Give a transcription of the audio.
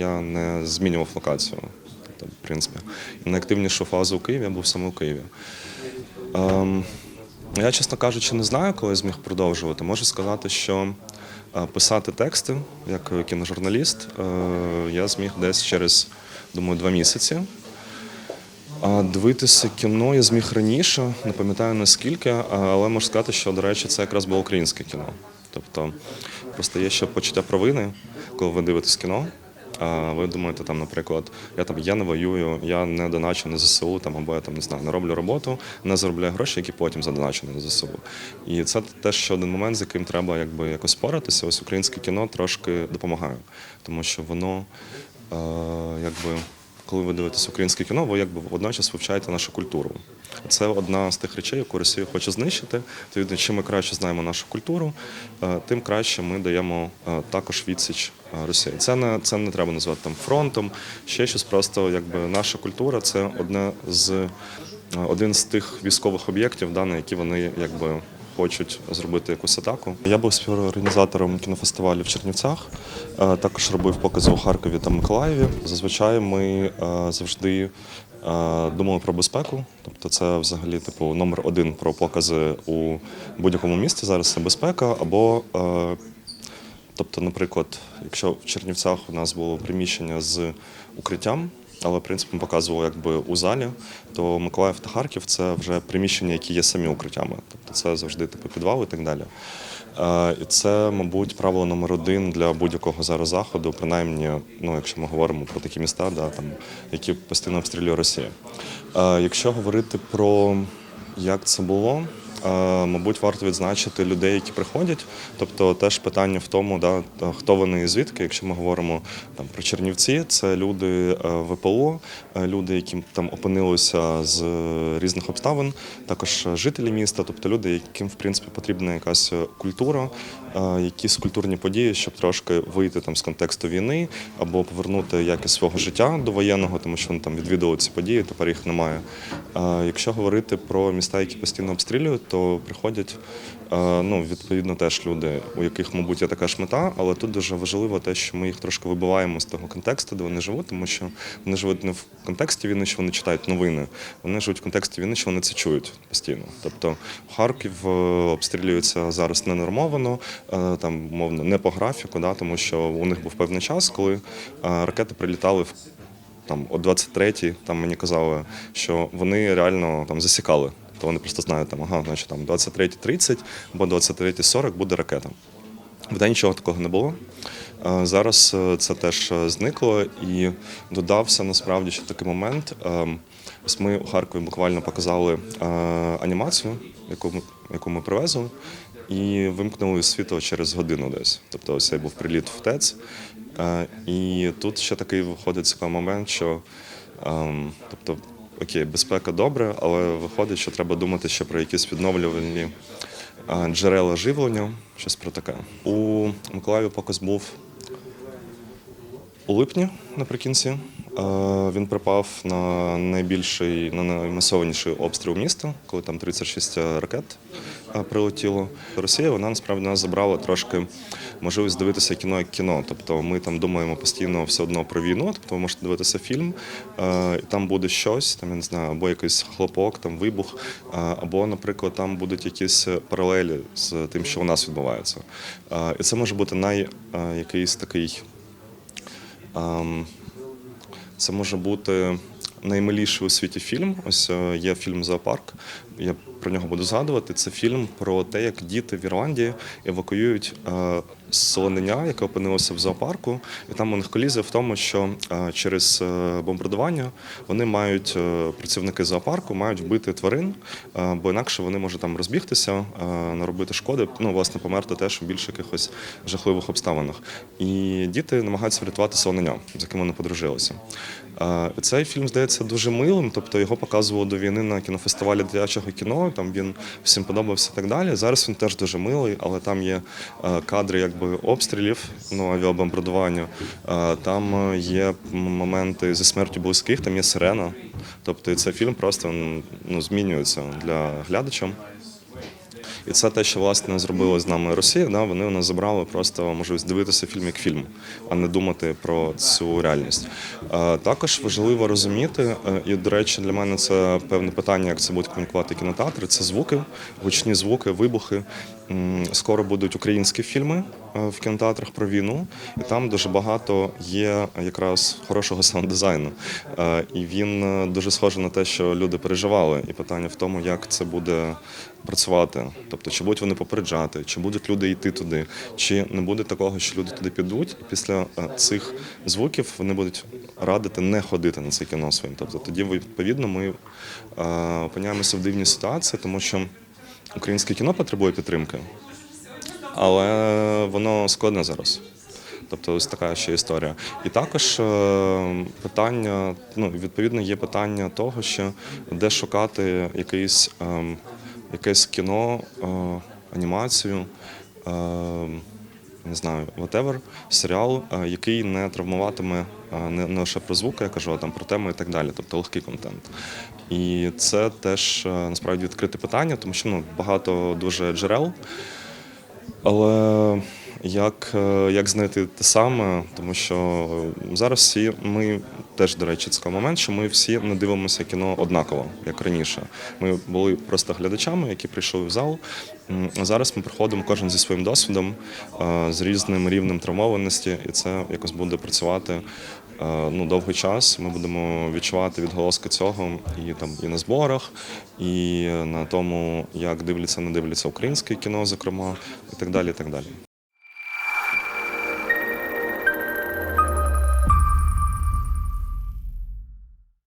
Я не змінював локацію. Тобто, в принципі, найактивнішу фазу у Києві я був саме у Києві. Ем, я, чесно кажучи, не знаю, коли зміг продовжувати. Можу сказати, що е, писати тексти як кіножурналіст е, я зміг десь через, думаю, два місяці. А дивитися кіно я зміг раніше, не пам'ятаю наскільки, але можу сказати, що, до речі, це якраз було українське кіно. Тобто просто є ще почуття провини, коли ви дивитесь кіно. Ви думаєте, там, наприклад, я там я не воюю, я не доначу на ЗСУ, там, або я там не знаю, не роблю роботу, не заробляю гроші, які потім задоначу на ЗСУ. І це теж ще один момент, з яким треба якби якось споратися. Ось українське кіно трошки допомагає, тому що воно е, якби коли ви дивитесь українське кіно, ви якби водночас вивчаєте нашу культуру. Це одна з тих речей, яку Росія хоче знищити. Відповідно, чим ми краще знаємо нашу культуру, е, тим краще ми даємо е, також відсіч е, Росії. Це не це не треба називати там фронтом, ще щось. Просто якби наша культура це одне з один з тих військових об'єктів, да, які вони якби. Хочуть зробити якусь атаку. Я був співорганізатором кінофестивалю в Чернівцях. е, Також робив покази у Харкові та Миколаєві. Зазвичай ми е, завжди е, думали про безпеку. Тобто, це взагалі типу номер один про покази у будь-якому місті. Зараз це безпека або Тобто, наприклад, якщо в Чернівцях у нас було приміщення з укриттям, але в принципі ми показували якби у залі, то Миколаїв та Харків це вже приміщення, які є самі укриттями. Тобто це завжди типу підвал і так далі. Е, І це, мабуть, правило номер один для будь-якого зараз заходу, принаймні, ну якщо ми говоримо про такі міста, да, там, які постійно обстрілює Росія. Е, Якщо говорити про як це було, Мабуть, варто відзначити людей, які приходять. Тобто, теж питання в тому, да, хто вони і звідки. Якщо ми говоримо там про Чернівці, це люди е, ВПО, е, люди, які там опинилися з різних обставин, також жителі міста, тобто люди, яким в принципі потрібна якась культура, е, якісь культурні події, щоб трошки вийти там з контексту війни або повернути якість свого життя до воєнного, тому що вони там відвідували ці події, тепер їх немає. Е, Якщо говорити про міста, які постійно обстрілюють, то приходять е, ну, відповідно теж люди, у яких, мабуть, є така ж мета, але тут дуже важливо те, що ми їх трошки вибиваємо з того контексту, де вони живуть, тому що вони живуть не в контексті війни, що вони читають новини. Вони живуть в контексті війни, що вони це чують постійно. Тобто Харків е, обстрілюється зараз ненормовано, е, там мовно не по графіку, да, тому що у них був певний час, коли ракети прилітали в там о 23-й, там мені казали, що вони реально там засікали. То вони просто знають, там, ага, значить там 23.30 або 23.40 буде ракета. Вдень нічого такого не було. Е, Зараз е, це теж е, зникло і додався насправді ще такий момент. Ем, Ось ми у Харкові буквально показали анімацію, яку ми, яку ми привезли, і вимкнули світло через годину десь. Тобто ось цей був приліт в ТЕЦ. І тут ще такий виходить цікавий момент, що ем, тобто, окей, безпека добре, але виходить, що треба думати ще про якісь відновлювальні джерела живлення, щось про таке. У Миколаєві показ був у липні наприкінці. Е, Він припав на найбільший, на наймасованіший обстріл міста, коли там 36 ракет е, прилетіло. Росія вона насправді нас забрала трошки можливість дивитися кіно як кіно. Тобто ми там думаємо постійно все одно про війну. Тобто ви можете дивитися фільм, е, і там буде щось, там я не знаю, або якийсь хлопок, там вибух, е, або, наприклад, там будуть якісь паралелі з тим, що у нас відбувається. Е, І це може бути най якийсь такий. Ем, Це може бути наймиліший у світі фільм. Ось є фільм Зоопарк. Я про нього буду згадувати. Це фільм про те, як діти в Ірландії евакуюють е, солонення, яке опинилося в зоопарку. І там у них колізія в тому, що е, через е, бомбардування вони мають працівники зоопарку мають вбити тварин, бо інакше вони можуть там розбігтися, наробити шкоди, ну власне померти теж у більш якихось жахливих обставинах. І діти намагаються врятувати солонення, з яким вони подружилися. Цей фільм здається дуже милим, тобто його показували до війни на кінофестивалі дитячого кіно. Там він всім подобався і так далі. Зараз він теж дуже милий, але там є е, кадри якби обстрілів, ну авіабомбардування. Е, Там е, є моменти зі смертю близьких, там є сирена. Тобто цей фільм просто ну, змінюється для глядача. І це те, що власне зробила з нами Росія. Да? Вони у нас забрали просто можливість дивитися фільм як фільм, а не думати про цю реальність. Е, Також важливо розуміти, е, і до речі, для мене це певне питання, як це будуть комунікувати кінотеатри. Це звуки, гучні звуки, вибухи. Скоро будуть українські фільми е, в кінотеатрах про війну, і там дуже багато є якраз хорошого саунд-дизайну. Е, І він е, дуже схожий на те, що люди переживали. І питання в тому, як це буде працювати. Тобто, чи будуть вони попереджати, чи будуть люди йти туди, чи не буде такого, що люди туди підуть, і після цих звуків вони будуть радити не ходити на це кіно своїм. Тобто тоді, відповідно, ми опиняємося в дивній ситуації, тому що українське кіно потребує підтримки, але воно складне зараз. Тобто ось така ще історія. І також е, питання, ну відповідно, є питання того, що де шукати якийсь, е, якесь кіно, е, анімацію, е, не знаю, whatever, серіал, е, який не травмуватиме е, не, лише про звуки, я кажу, а там про теми і так далі, тобто легкий контент. І це теж е, насправді відкрите питання, тому що ну, багато дуже джерел. Але як, е, як знайти те саме, тому що зараз всі ми теж, до речі, цікавий момент, що ми всі не дивимося кіно однаково, як раніше. Ми були просто глядачами, які прийшли в зал. А зараз ми приходимо кожен зі своїм досвідом, е, з різним рівнем травмованості, і це якось буде працювати е, ну, довгий час. Ми будемо відчувати відголоски цього і там і на зборах, і на тому, як дивляться, не дивляться українське кіно, зокрема, і так далі. І так далі.